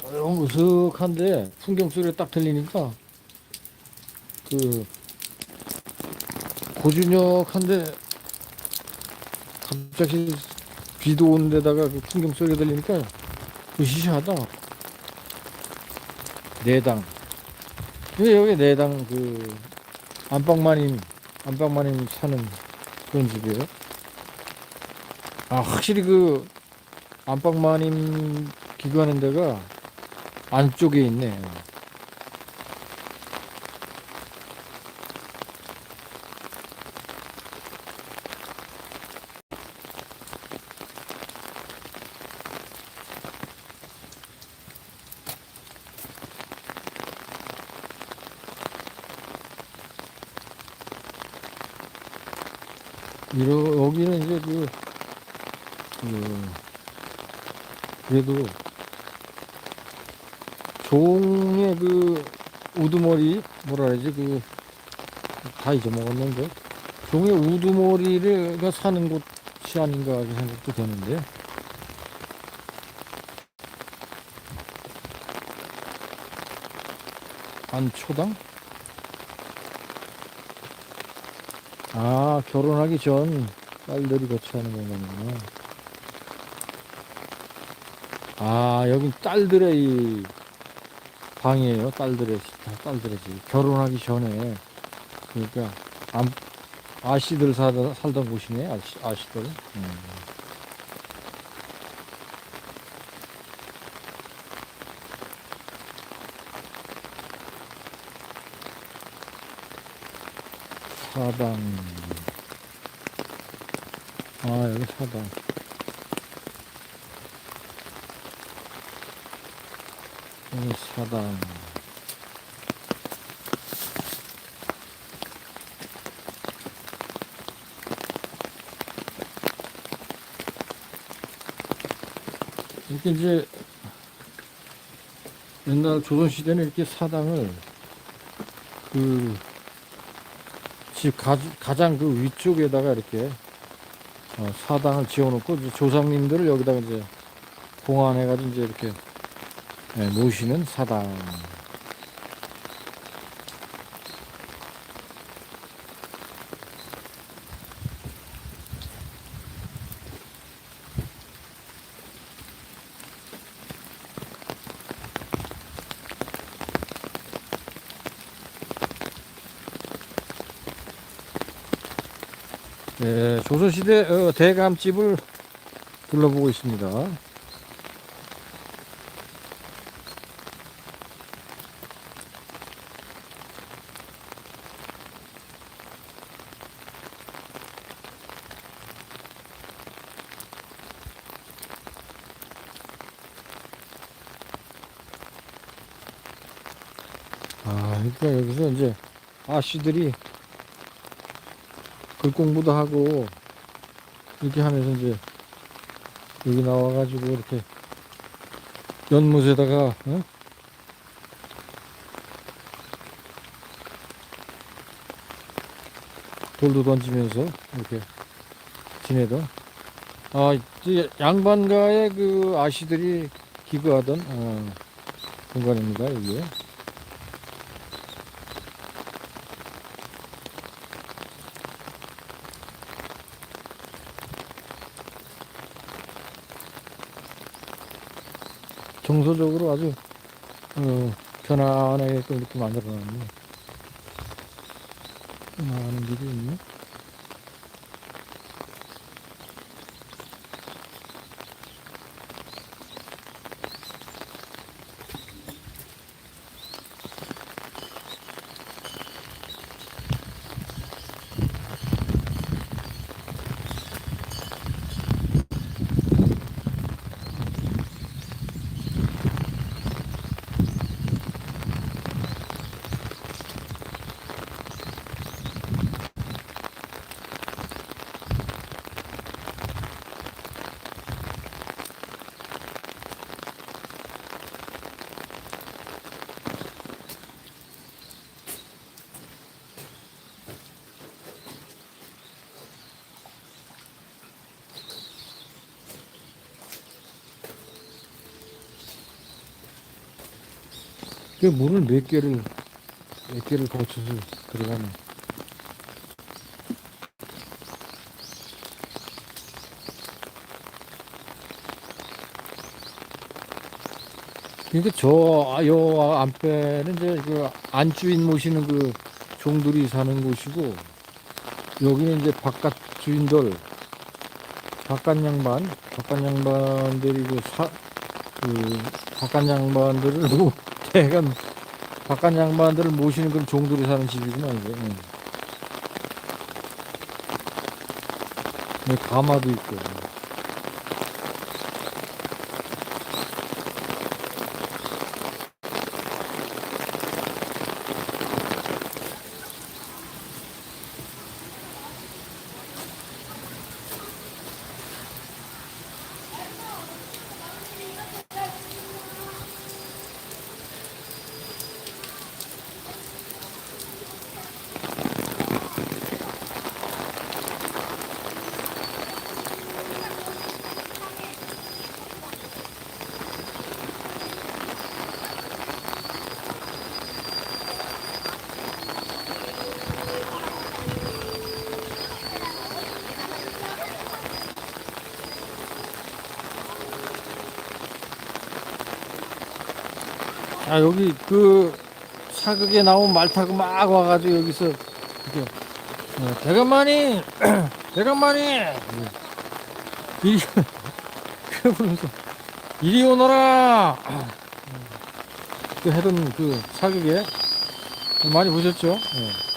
조용 으슥한데 풍경 소리가 딱 들리니까 그 고준역한데 갑자기 비도 오는 데다가 그 풍경 소리가 들리니까 으시시하다. 내당. 근데 여기 내당 그 안방마님 안방마님 사는 그런 집이에요? 아 확실히 그 안방마님 기거하는 데가 안쪽에 있네. 여기는 이제 그, 그, 그래도 종의 그 우두머리 뭐라 그러지 그 다 잊어먹었는데 종의 우두머리가 사는 곳이 아닌가 하는 생각도 되는데 안 초당? 아 결혼하기 전 딸들이 거치하는 건가요? 아 여긴 딸들의 이 방이에요. 딸들의 다 딸들의 집. 결혼하기 전에 그러니까 안, 아씨들 살던, 살던 곳이네. 아씨, 아씨들. 음. 사당. 아 여기 사당. 여기 사당. 이렇게 이제 옛날 조선시대는 이렇게 사당을 그 집 가장 그 위쪽에다가 이렇게 어, 사당을 지어놓고 조상님들을 여기다가 이제 봉안해가지고 이제 이렇게 예, 모시는 사당. 예, 조선시대 어, 대감집을 둘러보고 있습니다. 아, 그러니까 여기서 이제 아씨들이 글 공부도 하고 이렇게 하면서 이제 여기 나와가지고 이렇게 연못에다가 어? 돌도 던지면서 이렇게 지내던 아 양반가의 그 아씨들이 기거하던 어, 공간입니다 이게. 정서적으로 아주 어, 편안하게 이렇게 만들어 놨네. 많은 길이 있네. 그 문을 몇 개를 몇 개를 거쳐서 들어가네. 그러니까 저요 안배는 이제 그 안주인 모시는 그 종들이 사는 곳이고 여기는 이제 바깥 주인들 바깥 양반 바깥 양반들이 그 사 그 바깥 양반들을 뭐 대간 바깥 양반들을 모시는 그런 종들이 사는 집이구나 이게. 응. 여기 가마도 있고. 아 여기 그 사극에 나온 말 타고 막 와가지고 여기서 이렇게 어, 대감마니 대감마니 이리 그러면서 이리 오너라 그 하던 그 사극에 많이 보셨죠? 예.